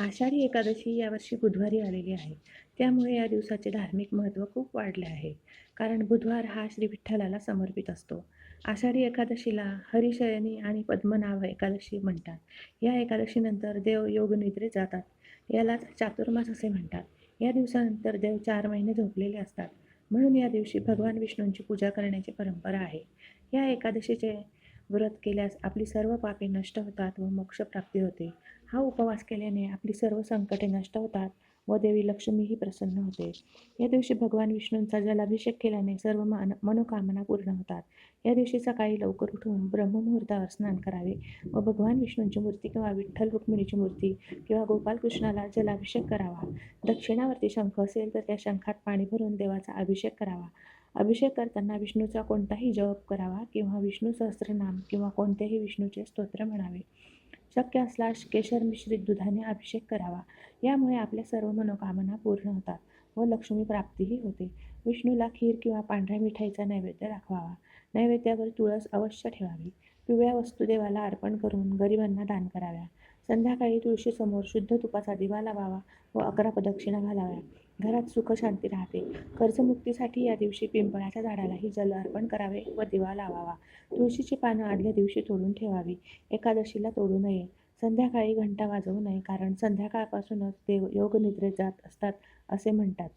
आषाढी एकादशी यावर्षी बुधवारी आलेली आहे. त्यामुळे या दिवसाचे धार्मिक महत्त्व खूप वाढले आहे. कारण बुधवार हा श्री विठ्ठलाला समर्पित असतो. आषाढी एकादशीला हरिशयनी आणि पद्मनाभ एकादशी म्हणतात. या एकादशीनंतर देव योगनिद्रेत जातात. यालाच चातुर्मास असे म्हणतात. या दिवसानंतर देव चार महिने झोपलेले असतात. म्हणून या दिवशी भगवान विष्णूंची पूजा करण्याची परंपरा आहे. या एकादशीचे व्रत केल्यास आपली सर्व पापे नष्ट होतात व मोक्षप्राप्ती होते. हा उपवास केल्याने आपली सर्व संकटे नष्ट होतात व देवी लक्ष्मीही प्रसन्न होते. या दिवशी भगवान विष्णूंचा जलाभिषेक केल्याने सर्व मान मनोकामना पूर्ण होतात. या दिवशी सकाळी लवकर उठून ब्रह्ममुहूर्तावर स्नान करावे व भगवान विष्णूंची मूर्ती किंवा विठ्ठल रुक्मिणीची मूर्ती किंवा गोपालकृष्णाला जलाभिषेक करावा. दक्षिणावरती शंख असेल तर त्या शंखात पाणी भरून देवाचा अभिषेक करावा. अभिषेक करताना विष्णूचा कोणताही जप करावा किंवा विष्णू सहस्त्रनाम किंवा कोणतेही विष्णूचे स्तोत्र म्हणावे. शक्य असल्यास केशर मिश्रित दुधाने अभिषेक करावा. यामुळे आपल्या सर्व मनोकामना पूर्ण होतात व लक्ष्मी प्राप्तीही होते. विष्णूला खीर किंवा पांढऱ्या मिठाईचा नैवेद्य दाखवावा. नैवेद्यावर तुळस अवश्य ठेवावी. पिवळ्या वस्तू देवाला अर्पण करून गरिबांना दान कराव्या. संध्याकाळी तुळशीसमोर शुद्ध तुपाचा दिवा लावावा व अकरा प्रदक्षिणा घालाव्या. घरात सुख शांती राहते. कर्जमुक्तीसाठी या दिवशी पिंपळाच्या झाडालाही जल अर्पण करावे व दिवा लावावा. तुळशीची पानं आदल्या दिवशी तोडून ठेवावी. एकादशीला तोडू नये. संध्याकाळी घंटा वाजवू नये कारण संध्याकाळपासूनच देव योगनिद्रेत जात असतात असे म्हणतात.